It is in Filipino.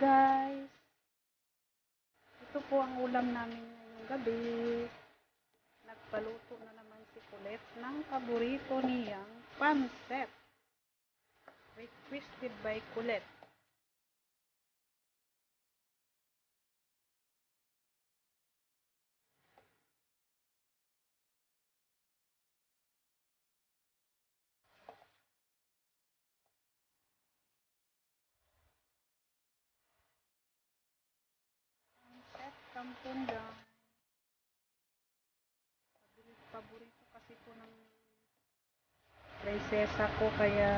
guys! Ito po ang ulam namin ngayong gabi. Nagpaluto na naman si Colette ng paborito niyang pancet. Requested by Colette. Pancet Kampungan. Paborito kasi po ng prinsesa ko kaya